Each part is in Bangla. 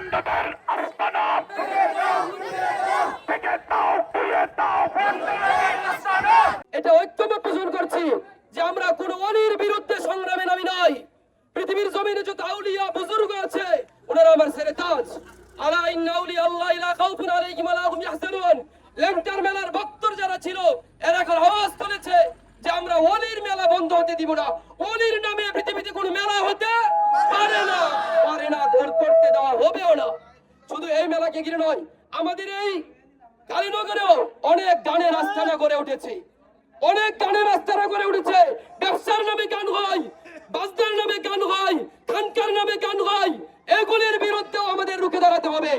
বন্ধদের আস্তানা থেকে দাও পুড়িয়ে দাও যে আমরা অলির মেলার ভক্তর যারা ছিল, এরা এখন আওয়াজ যে আমরা অলির মেলা বন্ধ হতে দিব না। অলির নামে পৃথিবীতে কোনো মেলা হতে এই ঘিরে নয়। আমাদের এই কালীনগরেও অনেক গানের আস্থানা গড়ে উঠেছে। অনেক গানের আস্থানা গড়ে উঠেছে। ব্যবসার নামে গান হয় বাজনার নামে গান হয় খানকার নামে গান হয়। এগুলির বিরুদ্ধেও আমাদের রুখে দাঁড়াতে হবে।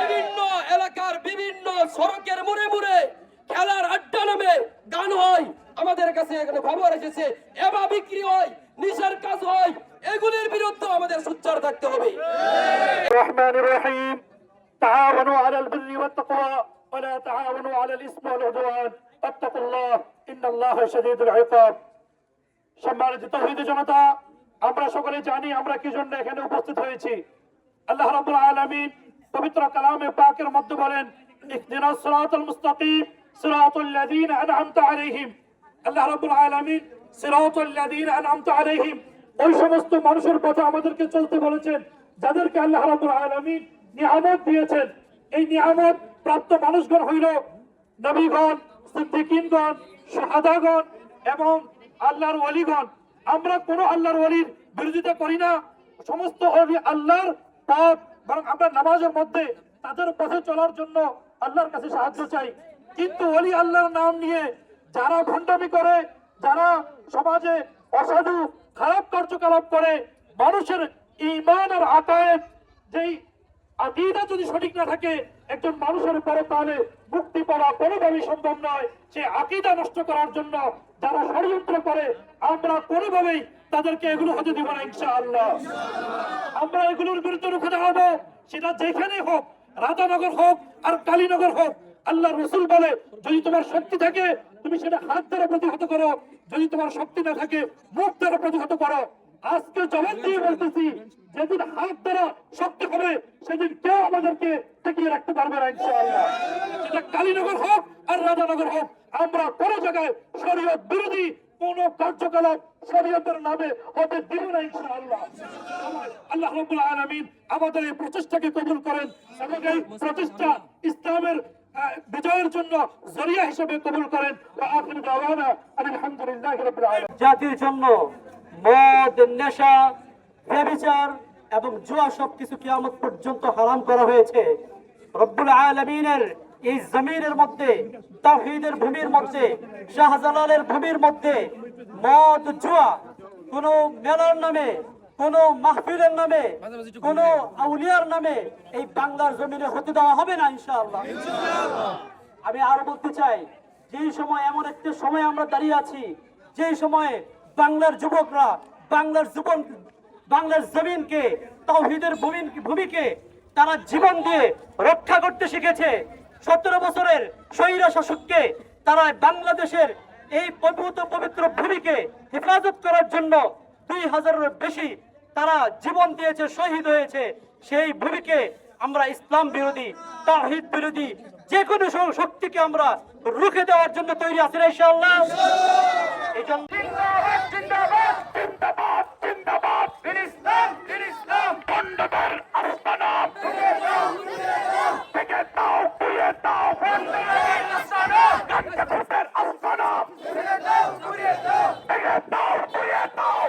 বিভিন্ন এলাকার বিভিন্ন সড়কের মোড়ে মোড়ে ولا تعاونوا على الإثم والعدوان واتقوا الله إن الله شديد العقاب সম্মানিত তৌহিদ জনতা আমরা সকলে জানি আমরা কি জন্য এখানে উপস্থিত হয়েছি আল্লাহ রাব্বুল আলামিন পবিত্র কালামে পাকের মধ্যে বলেন ইহদিনাস সিরাতাল মুস্তাকিম সিরাতাল লাযীনা আন'আমতা আলাইহিম আল্লাহ রাব্বুল আলামিন সিরাতাল লাযীনা আন'আমতা আলাইহিম ওই সমস্ত মানুষের পথে আমাদেরকে চলতে বলেছেন যাদেরকে আল্লাহ রাব্বুল আলামিন নিয়ামত দিয়েছেন এই নিয়ামত প্রাপ্ত মানুষগণ হইল নবীগণ, সিদ্দিকিনগণ, শাহাদাগণ এবং আল্লাহর ওলিগণ। আমরা কোনো আল্লাহর ওলির বিরোধিতা করি না। সমস্ত ওলি আল্লাহর পথ বরং আমরা নামাজের মধ্যে তাদের পথে চলার জন্য আল্লাহর কাছে সাহায্য চাই। কিন্তু ওলি আল্লাহর নাম নিয়ে যারা ভণ্ডামি করে, যারা সমাজে অসাধু, খারাপ কার্যকলাপ করে, মানুষের ইমান আর আকায়েদ যেই আকিদা যদি সঠিক না থাকে, একজন মানুষের পরে তাহলে মুক্তি পাওয়া কোনোভাবেই সম্ভব নয়। সে আকিদা নষ্ট করার জন্য যারা ষড়যন্ত্র করে, আমরা কোনোভাবেই তাদেরকে এগুলো হতে দিব না, ইনশাআল্লাহ। আমরা এগুলোর বিরুদ্ধে রুখে দাঁড়াবো। সেটা যেখানে হোক, রাধানগর হোক আর কালীনগর হোক আল্লাহ রসুল বলে, যদি তোমার শক্তি থাকে, তুমি সেটা হাত দ্বারা প্রতিহত করো। যদি তোমার শক্তি না থাকে, মুখ দ্বারা প্রতিহত করো। আজকে জবাব দিয়ে বলতেছি, যেদিন হাত দ্বারা শক্তি হবে, সেদিন কেউ আমাদেরকে টিকিয়ে রাখতে পারবে না সেটা কালীনগর হোক আর রাধানগর হোক, আমরা কোনো জায়গায় শরীয়ত বিরোধী কোন কার্যকলাপ শরীয়তের নামে হতে দিব না, ইনশাআল্লাহ। আল্লাহ আলামিন আমাদের এই প্রচেষ্টাকে কবুল করেন এবং এই প্রচেষ্টা ইসলামের বিজয়ের জন্য জরিয়া হিসেবে কবুল করেন। আলহামদুলিল্লাহি জাতির জন্য নেশা ব্যভিচার এবং জুয়া সবকিছু কিয়ামত পর্যন্ত হারাম করা হয়েছে। রব্বুল আলমিনের এই জমিনের মধ্যে, তাওহীদের ভূমির মধ্যে, শাহজালালের ভূমির মধ্যে মদ, জুয়া কোন মেলার নামে, কোন মাহফিলের নামে, কোন আউলিয়ার নামে এই বাংলার জমিনে হতে দেওয়া হবে না, ইনশাআল্লাহ। আমি আরও বলতে চাই, যেই সময় এমন একটা সময় আমরা দাঁড়িয়ে আছি, যেই সময়ে বাংলার যুবকরা বাংলার জীবন বাংলার জমিনকে তাওহীদের ভূমি ভূমিকে তারা জীবন দিয়ে রক্ষা করতে শিখেছে। সতেরো বছরের স্বৈরা শাসককে তারা বাংলাদেশের এই পবিত্র পবিত্র ভূমিকে হেফাজত করার জন্য দুই হাজারের বেশি তারা জীবন দিয়েছে, শহীদ হয়েছে। সেই ভূমিকে আমরা ইসলাম বিরোধী তাহিদ বিরোধী যে কোনো শক্তিকে আমরা রুখে দেওয়ার জন্য তৈরি আছি ইনশাআল্লাহ। এই জন্য জিন্দাবাদ জিন্দাবাদ। ইসলাম ইসলাম বন্ধদের আস্তানা থেকে দাও পুড়িয়ে দাও। বন্ধদের আস্তানা গান্ধীদের আস্তানা থেকে দাও পুড়িয়ে দাও।